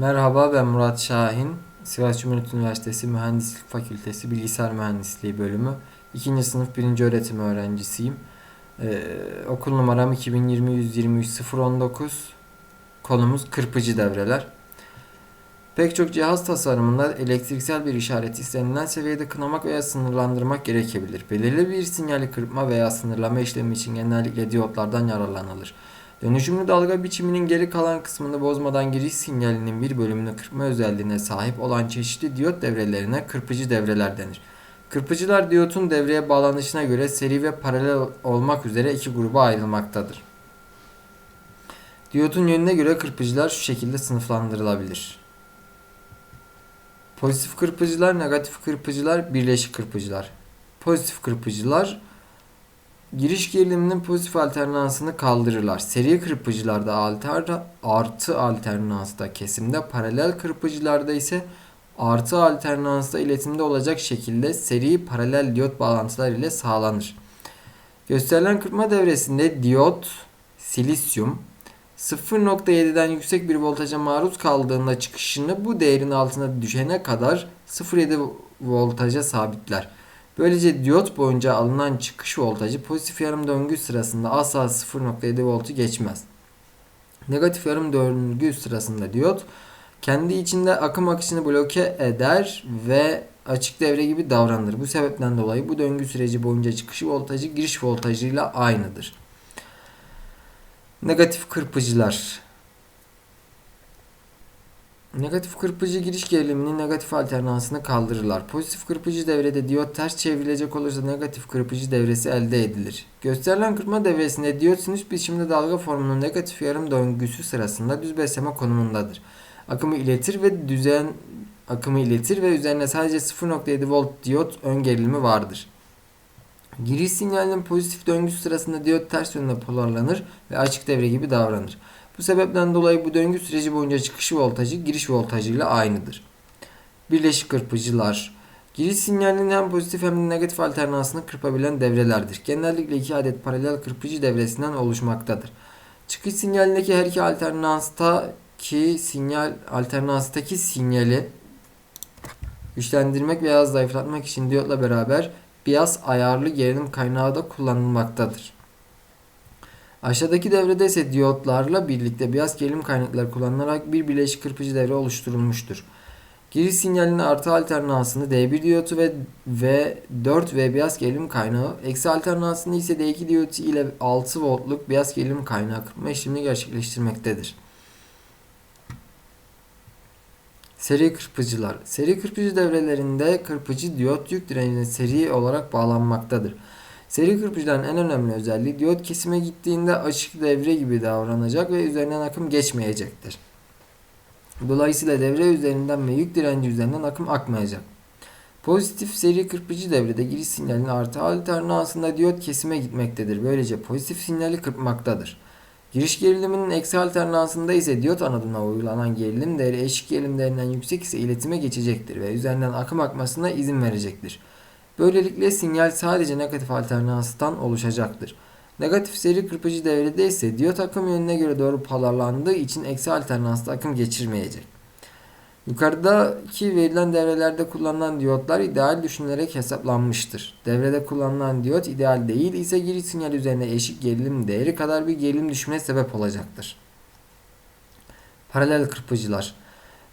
Merhaba ben Murat Şahin. Sivas Cumhuriyet Üniversitesi Mühendislik Fakültesi Bilgisayar Mühendisliği bölümü 2. sınıf 1. öğretim öğrencisiyim. Ee, okul numaram 2020 123 019. Konumuz kırpıcı devreler. Pek çok cihaz tasarımında elektriksel bir işaret istenilen seviyede kınamak veya sınırlandırmak gerekebilir. Belirli bir sinyali kırpma veya sınırlama işlemi için genellikle diyotlardan yararlanılır. Dönüşümlü dalga biçiminin geri kalan kısmını bozmadan giriş sinyalinin bir bölümünü kırpma özelliğine sahip olan çeşitli diyot devrelerine kırpıcı devreler denir. Kırpıcılar diyotun devreye bağlanışına göre seri ve paralel olmak üzere iki gruba ayrılmaktadır. Diyotun yönüne göre kırpıcılar şu şekilde sınıflandırılabilir. Pozitif kırpıcılar, negatif kırpıcılar, birleşik kırpıcılar. Pozitif kırpıcılar giriş geriliminin pozitif alternansını kaldırırlar. Seri kırpıcılarda alter, artı alternansta kesimde, paralel kırpıcılarda ise artı alternansta iletimde olacak şekilde seri paralel diyot bağlantılar ile sağlanır. Gösterilen kırpma devresinde diyot, silisyum 0.7'den yüksek bir voltaja maruz kaldığında çıkışını bu değerin altına düşene kadar 0.7 voltaja sabitler. Böylece diyot boyunca alınan çıkış voltajı pozitif yarım döngü sırasında asla 0.7 voltu geçmez. Negatif yarım döngü sırasında diyot kendi içinde akım akışını bloke eder ve açık devre gibi davranır. Bu sebepten dolayı bu döngü süreci boyunca çıkış voltajı giriş voltajıyla aynıdır. Negatif kırpıcılar Negatif kırpıcı giriş geriliminin negatif alternansını kaldırırlar. Pozitif kırpıcı devrede diyot ters çevrilecek olursa negatif kırpıcı devresi elde edilir. Gösterilen kırpma devresinde diyot sinüs biçimde dalga formunun negatif yarım döngüsü sırasında düz besleme konumundadır. Akımı iletir ve düzen akımı iletir ve üzerine sadece 0.7 volt diyot ön gerilimi vardır. Giriş sinyalinin pozitif döngüsü sırasında diyot ters yönde polarlanır ve açık devre gibi davranır. Bu sebepten dolayı bu döngü süreci boyunca çıkış voltajı giriş voltajıyla aynıdır. Birleşik kırpıcılar Giriş sinyalinin hem pozitif hem de negatif alternansını kırpabilen devrelerdir. Genellikle iki adet paralel kırpıcı devresinden oluşmaktadır. Çıkış sinyalindeki her iki alternanstaki sinyal alternanstaki sinyali güçlendirmek veya zayıflatmak için diyotla beraber biyas ayarlı gerilim kaynağı da kullanılmaktadır. Aşağıdaki devrede ise diyotlarla birlikte beyaz gerilim kaynakları kullanılarak bir bileşik kırpıcı devre oluşturulmuştur. Giriş sinyalinin artı alternansını D1 diyotu ve V4 ve beyaz gerilim kaynağı, eksi alternansını ise D2 diyotu ile 6 voltluk beyaz gerilim kaynağı kırpma işlemini gerçekleştirmektedir. Seri kırpıcılar. Seri kırpıcı devrelerinde kırpıcı diyot yük direncine seri olarak bağlanmaktadır. Seri kırpıcıların en önemli özelliği diyot kesime gittiğinde açık devre gibi davranacak ve üzerinden akım geçmeyecektir. Dolayısıyla devre üzerinden ve yük direnci üzerinden akım akmayacak. Pozitif seri kırpıcı devrede giriş sinyalinin artı alternansında diyot kesime gitmektedir. Böylece pozitif sinyali kırpmaktadır. Giriş geriliminin eksi alternansında ise diyot anoduna uygulanan gerilim değeri eşik gerilim değerinden yüksek ise iletime geçecektir ve üzerinden akım akmasına izin verecektir. Böylelikle sinyal sadece negatif alternanstan oluşacaktır. Negatif seri kırpıcı devrede ise diyot akım yönüne göre doğru polarlandığı için eksi alternansta akım geçirmeyecek. Yukarıdaki verilen devrelerde kullanılan diyotlar ideal düşünülerek hesaplanmıştır. Devrede kullanılan diyot ideal değil ise giriş sinyal üzerine eşik gerilim değeri kadar bir gerilim düşmeye sebep olacaktır. Paralel kırpıcılar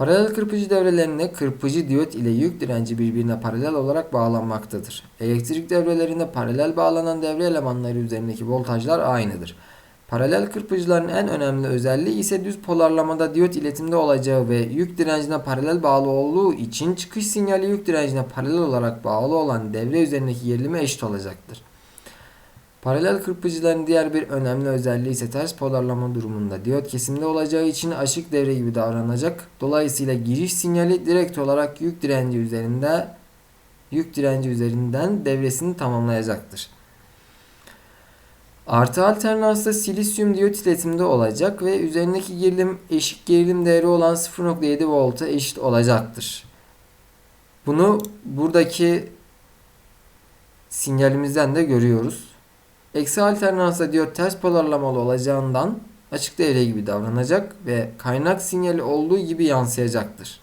Paralel kırpıcı devrelerinde kırpıcı diyot ile yük direnci birbirine paralel olarak bağlanmaktadır. Elektrik devrelerinde paralel bağlanan devre elemanları üzerindeki voltajlar aynıdır. Paralel kırpıcıların en önemli özelliği ise düz polarlamada diyot iletimde olacağı ve yük direncine paralel bağlı olduğu için çıkış sinyali yük direncine paralel olarak bağlı olan devre üzerindeki gerilime eşit olacaktır. Paralel kırpıcıların diğer bir önemli özelliği ise ters polarlama durumunda diyot kesimde olacağı için açık devre gibi davranacak. Dolayısıyla giriş sinyali direkt olarak yük direnci üzerinde yük direnci üzerinden devresini tamamlayacaktır. Artı alternansta silisyum diyot iletimde olacak ve üzerindeki gerilim eşik gerilim değeri olan 0.7 volta eşit olacaktır. Bunu buradaki sinyalimizden de görüyoruz. Eksi alternansa diyot ters polarlamalı olacağından açık devre gibi davranacak ve kaynak sinyali olduğu gibi yansıyacaktır.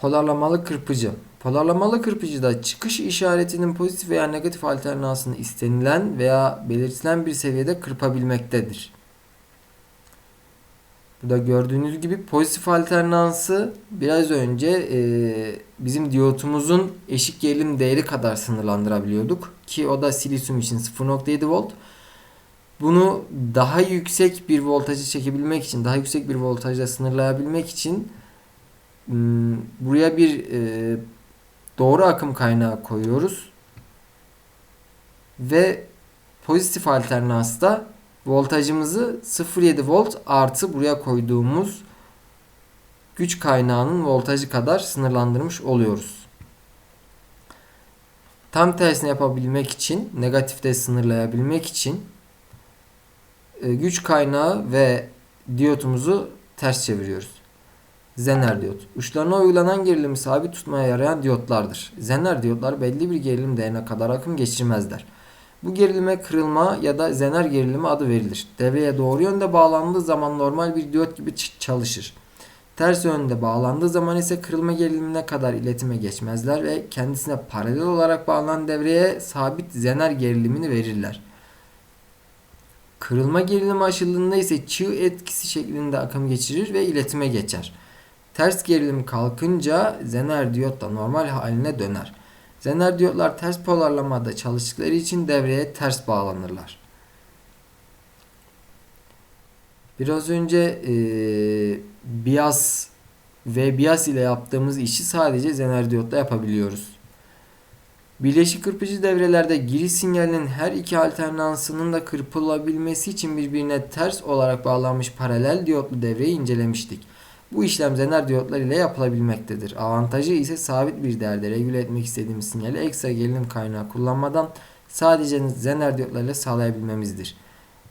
Polarlamalı kırpıcı. Polarlamalı kırpıcıda çıkış işaretinin pozitif veya negatif alternansını istenilen veya belirtilen bir seviyede kırpabilmektedir. Burada gördüğünüz gibi pozitif alternansı biraz önce e, bizim diyotumuzun eşik gerilim değeri kadar sınırlandırabiliyorduk. Ki o da silisyum için 0.7 volt. Bunu daha yüksek bir voltajı çekebilmek için, daha yüksek bir voltajla sınırlayabilmek için Hmm, buraya bir e, doğru akım kaynağı koyuyoruz. Ve pozitif alternansta voltajımızı 0.7 volt artı buraya koyduğumuz güç kaynağının voltajı kadar sınırlandırmış oluyoruz. Tam tersini yapabilmek için, negatifte sınırlayabilmek için e, güç kaynağı ve diyotumuzu ters çeviriyoruz. Zener diyot. Uçlarına uygulanan gerilimi sabit tutmaya yarayan diyotlardır. Zener diyotlar belli bir gerilim değerine kadar akım geçirmezler. Bu gerilime kırılma ya da zener gerilimi adı verilir. Devreye doğru yönde bağlandığı zaman normal bir diyot gibi çalışır. Ters yönde bağlandığı zaman ise kırılma gerilimine kadar iletime geçmezler ve kendisine paralel olarak bağlanan devreye sabit zener gerilimini verirler. Kırılma gerilimi aşıldığında ise çığ etkisi şeklinde akım geçirir ve iletime geçer. Ters gerilim kalkınca zener diyot da normal haline döner. Zener diyotlar ters polarlamada çalıştıkları için devreye ters bağlanırlar. Biraz önce e, bias ve bias ile yaptığımız işi sadece zener diyotla yapabiliyoruz. Bileşik kırpıcı devrelerde giriş sinyalinin her iki alternansının da kırpılabilmesi için birbirine ters olarak bağlanmış paralel diyotlu devreyi incelemiştik. Bu işlem zener diyotlar ile yapılabilmektedir. Avantajı ise sabit bir değerde regüle etmek istediğimiz sinyali ekstra gerilim kaynağı kullanmadan sadece zener diyotlar ile sağlayabilmemizdir.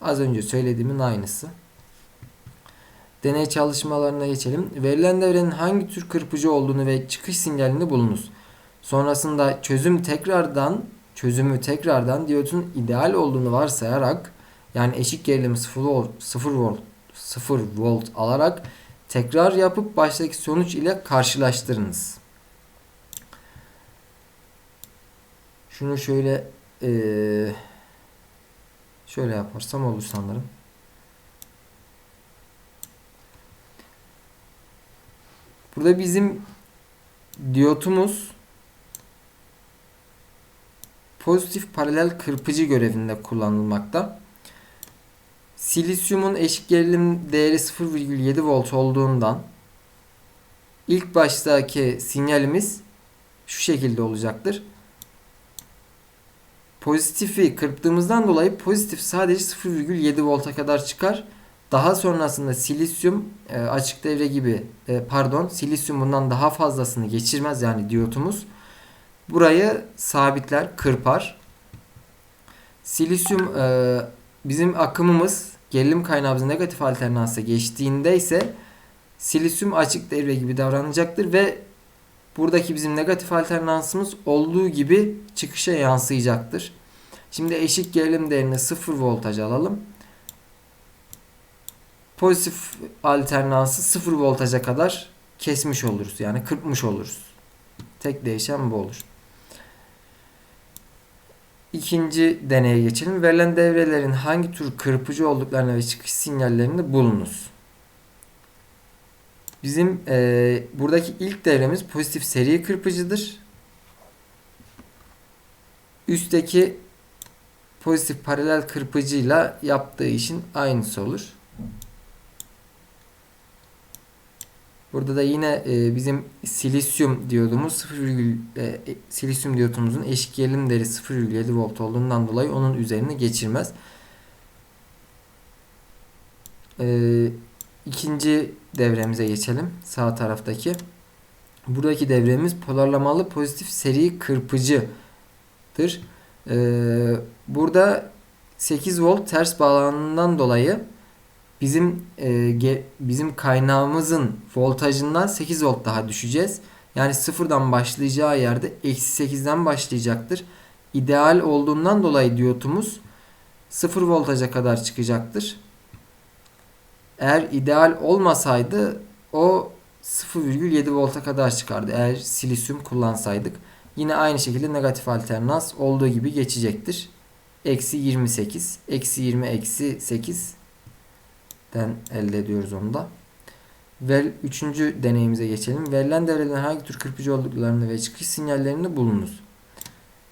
Az önce söylediğimin aynısı. Deney çalışmalarına geçelim. Verilen devrenin hangi tür kırpıcı olduğunu ve çıkış sinyalini bulunuz. Sonrasında çözüm tekrardan çözümü tekrardan diyotun ideal olduğunu varsayarak yani eşik gerilimi 0 volt 0 volt 0 volt alarak Tekrar yapıp baştaki sonuç ile karşılaştırınız. Şunu şöyle ee, şöyle yaparsam olur sanırım. Burada bizim diyotumuz pozitif paralel kırpıcı görevinde kullanılmakta. Silisyumun eşik gerilim değeri 0,7 volt olduğundan ilk baştaki sinyalimiz şu şekilde olacaktır. Pozitifi kırptığımızdan dolayı pozitif sadece 0,7 volta kadar çıkar. Daha sonrasında silisyum e, açık devre gibi e, pardon silisyum bundan daha fazlasını geçirmez yani diyotumuz. Burayı sabitler, kırpar. Silisyum e, bizim akımımız gerilim kaynağımız negatif alternansa geçtiğinde ise silisyum açık devre gibi davranacaktır ve buradaki bizim negatif alternansımız olduğu gibi çıkışa yansıyacaktır. Şimdi eşik gerilim değerine 0 voltaj alalım. Pozitif alternansı 0 voltaja kadar kesmiş oluruz. Yani kırpmış oluruz. Tek değişen bu olur. İkinci deneye geçelim. Verilen devrelerin hangi tür kırpıcı olduklarını ve çıkış sinyallerini bulunuz. Bizim e, buradaki ilk devremiz pozitif seri kırpıcıdır. Üstteki pozitif paralel kırpıcıyla yaptığı işin aynısı olur. Burada da yine e, bizim silisyum diyodumuz 0, e, silisyum diyotumuzun eşik gerilim değeri 0,7 volt olduğundan dolayı onun üzerine geçirmez. E, ikinci devremize geçelim. Sağ taraftaki. Buradaki devremiz polarlamalı pozitif seri kırpıcıdır. E, burada 8 volt ters bağlandığından dolayı bizim e, ge, bizim kaynağımızın voltajından 8 volt daha düşeceğiz. Yani sıfırdan başlayacağı yerde eksi 8'den başlayacaktır. İdeal olduğundan dolayı diyotumuz 0 voltaja kadar çıkacaktır. Eğer ideal olmasaydı o 0,7 volta kadar çıkardı. Eğer silisyum kullansaydık. Yine aynı şekilde negatif alternans olduğu gibi geçecektir. Eksi 28. Eksi 20 eksi 8 den elde ediyoruz onu da. Ve üçüncü deneyimize geçelim. Verilen devrelerin hangi tür kırpıcı olduklarını ve çıkış sinyallerini bulunuz.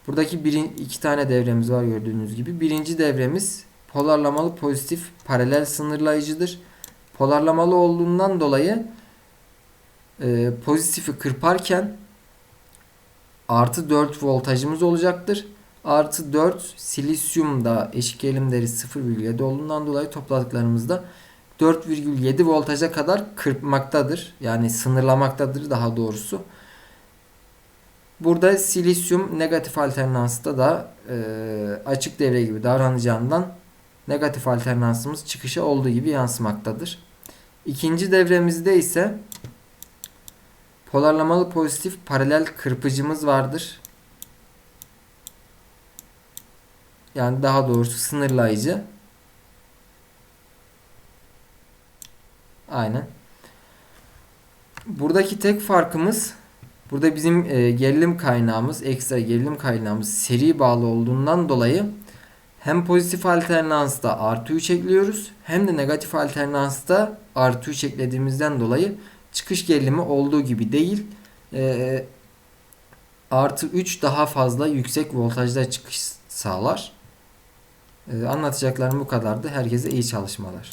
Buradaki bir, iki tane devremiz var gördüğünüz gibi. Birinci devremiz polarlamalı pozitif paralel sınırlayıcıdır. Polarlamalı olduğundan dolayı e, pozitifi kırparken artı 4 voltajımız olacaktır. Artı 4 silisyum da eşik eğilimleri 0,7 olduğundan dolayı topladıklarımızda 4,7 voltaja kadar kırpmaktadır. Yani sınırlamaktadır daha doğrusu. Burada silisyum negatif alternansta da e, açık devre gibi davranacağından negatif alternansımız çıkışa olduğu gibi yansımaktadır. İkinci devremizde ise polarlamalı pozitif paralel kırpıcımız vardır. Yani daha doğrusu sınırlayıcı. Aynen. Buradaki tek farkımız burada bizim e, gerilim kaynağımız, ekstra gerilim kaynağımız seri bağlı olduğundan dolayı hem pozitif alternansta artı 3 ekliyoruz hem de negatif alternansta artı 3 eklediğimizden dolayı çıkış gerilimi olduğu gibi değil. E, artı 3 daha fazla yüksek voltajda çıkış sağlar. E, anlatacaklarım bu kadardı. Herkese iyi çalışmalar.